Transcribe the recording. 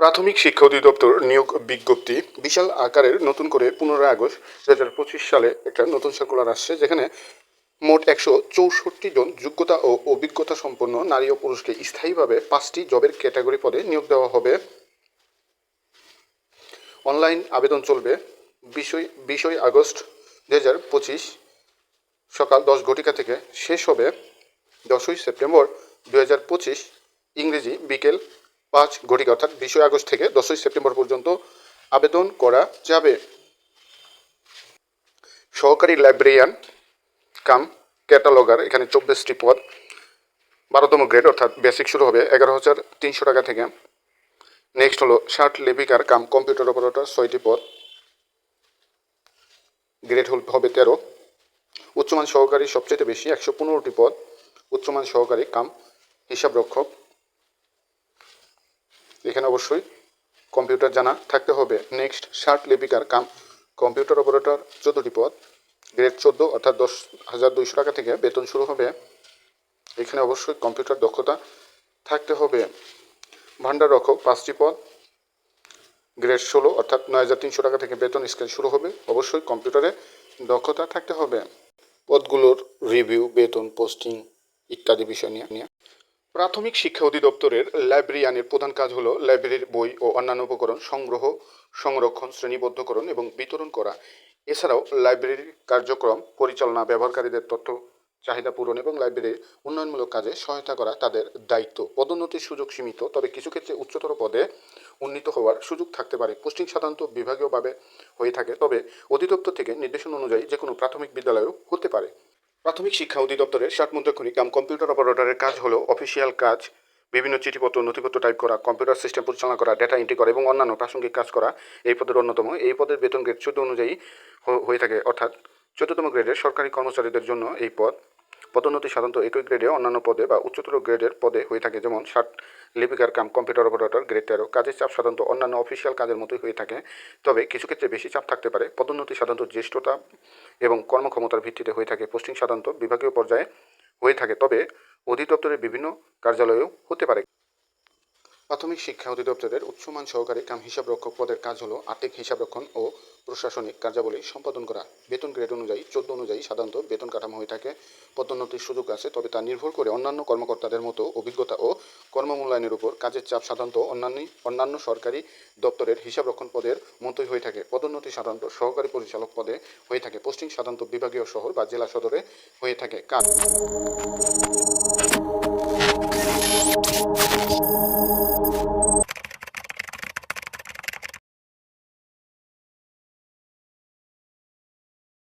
প্রাথমিক শিক্ষা অধিদপ্তর নিয়োগ বিজ্ঞপ্তি বিশাল আকারের নতুন করে পনেরোই আগস্ট দু হাজার পঁচিশ সালে একটা নতুন সার্কুলার আসছে, যেখানে মোট একশো চৌষট্টি জন যোগ্যতা ও অভিজ্ঞতা সম্পন্ন নারী ও পুরুষকে স্থায়ীভাবে পাঁচটি জবের ক্যাটাগরি পদে নিয়োগ দেওয়া হবে। অনলাইন আবেদন চলবে বিশই বিশই আগস্ট দু হাজার পঁচিশ সকাল দশ ঘটিকা থেকে। শেষ হবে দশই সেপ্টেম্বর দু হাজার পঁচিশ ইংরেজি বিকেল পাঁচ ঘটিকা অর্থাৎ বিশই আগস্ট থেকে দশই সেপ্টেম্বর পর্যন্ত আবেদন করা যাবে। সহকারী লাইব্রেরিয়ান কাম ক্যাটালগার, এখানে চব্বিশটি পদ, বারোতম গ্রেড অর্থাৎ বেসিক শুরু হবে এগারো হাজার তিনশো টাকা থেকে। নেক্সট হলো ষাট লিপিকার কাম, কম্পিউটার অপারেটর, ছয়টি পদ। গ্রেড হল হবে তেরো। উচ্চমান সহকারী সবচেয়ে বেশি, একশো পনেরোটি পদ। উচ্চমান সহকারী কাম হিসাব রক্ষক এখানে অবশ্যই কম্পিউটার জানা থাকতে হবে। নেক্সট ষাট লিপিকার কাম, কম্পিউটার অপারেটর চোদ্দোটি পদ। গ্রেড চোদ্দ অর্থাৎ দশ হাজার দুইশো টাকা থেকে বেতন শুরু হবে। এখানে অবশ্যই কম্পিউটার দক্ষতা থাকতে হবে। ভান্ডার রক্ষক পাঁচটি পদ। গ্রেড ষোলো অর্থাৎ নয় হাজার তিনশো টাকা থেকে বেতন স্কেল শুরু হবে। অবশ্যই কম্পিউটারে দক্ষতা থাকতে হবে। পদগুলোর রিভিউ বেতন পোস্টিং ইত্যাদি বিষয় নিয়ে নিয়ে প্রাথমিক শিক্ষা অধিদপ্তরের লাইব্রেরিয়ানের প্রধান কাজ হলো লাইব্রেরির বই ও অন্যান্য উপকরণ সংগ্রহ, সংরক্ষণ, শ্রেণীবদ্ধকরণ এবং বিতরণ করা। এছাড়াও লাইব্রেরির কার্যক্রম পরিচালনা, ব্যবহারকারীদের তথ্য, চাহিদা পূরণ এবং লাইব্রেরির উন্নয়নমূলক কাজে সহায়তা করা তাদের দায়িত্ব। পদোন্নতির সুযোগ সীমিত, তবে কিছু ক্ষেত্রে উচ্চতর পদে উন্নীত হওয়ার সুযোগ থাকতে পারে। পোস্টিং সাধারণত বিভাগীয়ভাবে হয়ে থাকে, তবে অধিদপ্তর থেকে নির্দেশনা অনুযায়ী যে কোনো প্রাথমিক বিদ্যালয়েও হতে পারে। প্রাথমিক শিক্ষা অধিদপ্তরের ষাট মুদ্রাক্ষণিক কাম কম্পিউটার অপারেটরের কাজ হলো অফিসিয়াল কাজ, বিভিন্ন চিঠিপত্র, নথিপত্র টাইপ করা কম্পিউটার সিস্টেম পরিচালনা করা ডেটা এন্ট্রি করা এবং অন্যান্য প্রাসঙ্গিক কাজ করা এই পদের অন্যতম। এই পদের বেতন গ্রেড চোদ্দ অনুযায়ী হয়ে থাকে। অর্থাৎ চোদ্দতম গ্রেডের সরকারি কর্মচারীদের জন্য এই পদ পদোন্নতি সাধারণত একই গ্রেডে অন্যান্য পদে বা উচ্চতর গ্রেডের পদে হয়ে থাকে, যেমন ষাট লিপিকার কাম কম্পিউটার অপারেটর গ্রেড তেরো। কাজের চাপ সাধারণত অন্যান্য অফিসিয়াল কাজের মতোই হয়ে থাকে। তবে কিছু ক্ষেত্রে বেশি চাপ থাকতে পারে। পদোন্নতি সাধারণত জ্যেষ্ঠতা এবং কর্মক্ষমতার ভিত্তিতে হয়ে থাকে। পোস্টিং সাধারণত বিভাগীয় পর্যায়ে হয়ে থাকে। তবে অধিদপ্তরের বিভিন্ন কার্যালয়েও হতে পারে। প্রাথমিক শিক্ষা অধিদপ্তরের উচ্চমান সহকারী কাম হিসাব রক্ষক পদের কাজ হলো আর্থিক হিসাবরক্ষণ ও প্রশাসনিক কার্যাবলী সম্পাদন করা। বেতন গ্রেড অনুযায়ী, চোদ্দ অনুযায়ী সাধারণত বেতন কাঠামো হয়ে থাকে। পদোন্নতির সুযোগ আছে, তবে তা নির্ভর করে অন্যান্য কর্মকর্তাদের মতো অভিজ্ঞতা ও কর্মমূল্যায়নের উপর কাজের চাপ সাধারণত অন্যান্য অন্যান্য সরকারি দপ্তরের হিসাবরক্ষণ পদের মতোই হয়ে থাকে। পদোন্নতি সাধারণত সহকারী পরিচালক পদে হয়ে থাকে। পোস্টিং সাধারণত বিভাগীয় শহর বা জেলা সদরে হয়ে থাকে কাজ।